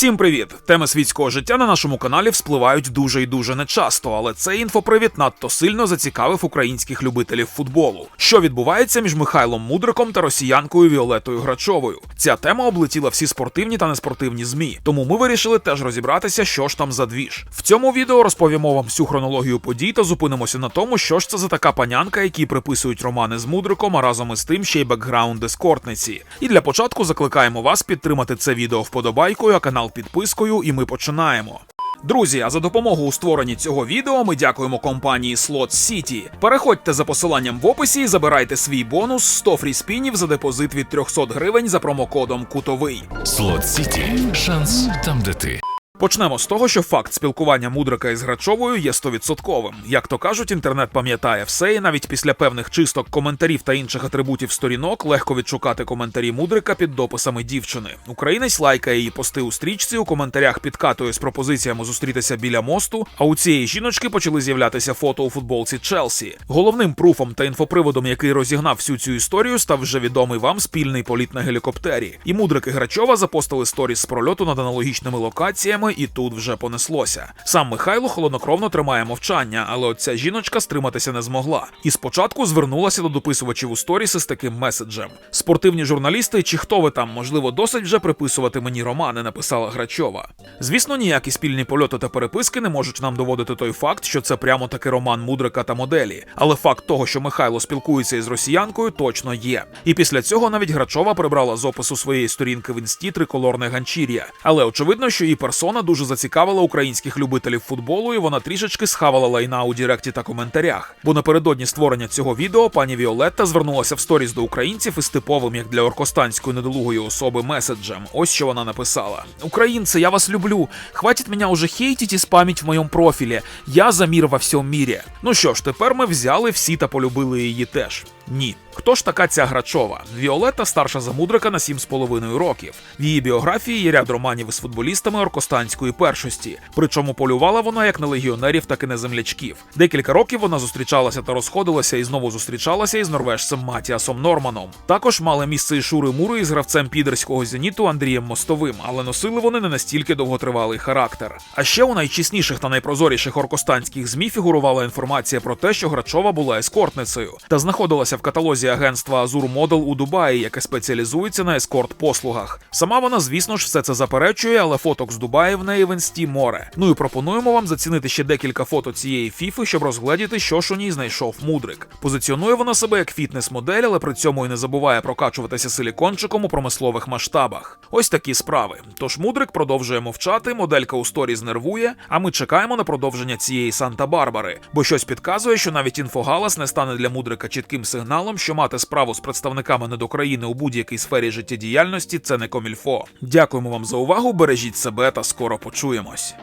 Всім привіт! Теми світського життя на нашому каналі вспливають дуже і дуже нечасто, але цей інфопривід надто сильно зацікавив українських любителів футболу. Що відбувається між Михайлом Мудриком та росіянкою Віолетою Грачовою? Ця тема облетіла всі спортивні та неспортивні змі, тому ми вирішили теж розібратися, що ж там за двіж. В цьому відео розповімо вам всю хронологію подій та зупинимося на тому, що ж це за така панянка, якій приписують романи з Мудриком, а разом із тим ще й бекграунд ескортниці. І для початку закликаємо вас підтримати це відео вподобайкою, а канал підпискою, і ми починаємо. Друзі, а за допомогу у створенні цього відео ми дякуємо компанії Slot City. Переходьте за посиланням в описі і забирайте свій бонус 100 фріспінів за депозит від 300 гривень за промокодом Кутовий. Слот Сіті. Шанс там, де ти. Почнемо з того, що факт спілкування мудрика із Грачовою є стовідсотковим. Як то кажуть, інтернет пам'ятає все, і навіть після певних чисток коментарів та інших атрибутів сторінок легко відшукати коментарі мудрика під дописами дівчини. Українець лайкає її пости у стрічці, у коментарях підкатує з пропозиціями зустрітися біля мосту. А у цієї жіночки почали з'являтися фото у футболці Челсі. Головним пруфом та інфоприводом, який розігнав всю цю історію, став вже відомий вам спільний політ на гелікоптері. І мудрики Грачова запостили сторіс з прольоту над аналогічними локаціями, і тут вже понеслося. Сам Михайло холоднокровно тримає мовчання, але от ця жіночка стриматися не змогла. І спочатку звернулася до дописувачів у сторіси з таким меседжем: спортивні журналісти, чи хто ви там, можливо, досить вже приписувати мені романи, написала Грачова. Звісно, ніякі спільні польоти та переписки не можуть нам доводити той факт, що це прямо таки роман мудрика та моделі. Але факт того, що Михайло спілкується із росіянкою, точно є. І після цього навіть Грачова прибрала з опису своєї сторінки в інсті триколорне ганчір'я. Але очевидно, що її персона дуже зацікавила українських любителів футболу, і вона трішечки схавала лайна у Діректі та коментарях. Бо напередодні створення цього відео пані Віолетта звернулася в сторіс до українців із типовим, як для оркостанської недолугої особи, меседжем. Ось що вона написала: Українці, я вас люблю. Хватит меня уже хейтить и спамить в моєму профілі. Я за мир во всьому мірі. Ну що ж, тепер ми взяли всі та полюбили її теж. Ні. Хто ж така ця Грачова? Віолетта старша за мудрика на 7,5 років. В її біографії є ряд романів із футболістами оркостанської першості. Причому полювала вона як на легіонерів, так і на землячків. Декілька років вона зустрічалася та розходилася і знову зустрічалася із норвежцем Матіасом Норманом. Також мали місце і Шури Мури із гравцем підерського зеніту Андрієм Мостовим, але носили вони не настільки довготривалий характер. А ще у найчесніших та найпрозоріших оркостанських змі фігурувала інформація про те, що Грачова була ескортницею та знаходилася в каталозі агентства Азур Модел у Дубаї, яке спеціалізується на ескорт-послугах. Сама вона, звісно ж, все це заперечує, але фоток з Дубаї в неї в інсті море. Ну і пропонуємо вам зацінити ще декілька фото цієї фіфи, щоб розгледіти, що ж у ній знайшов мудрик. Позиціонує вона себе як фітнес-модель, але при цьому і не забуває прокачуватися силікончиком у промислових масштабах. Ось такі справи. Тож мудрик продовжує мовчати, моделька у сторіз нервує, а ми чекаємо на продовження цієї Санта-Барбари, бо щось підказує, що навіть інфогалас не стане для мудрика чітким сигналом, що мати справу з представниками недокраїни у будь-якій сфері життєдіяльності це не комільфо. Дякуємо вам за увагу, бережіть себе та скоро почуємось.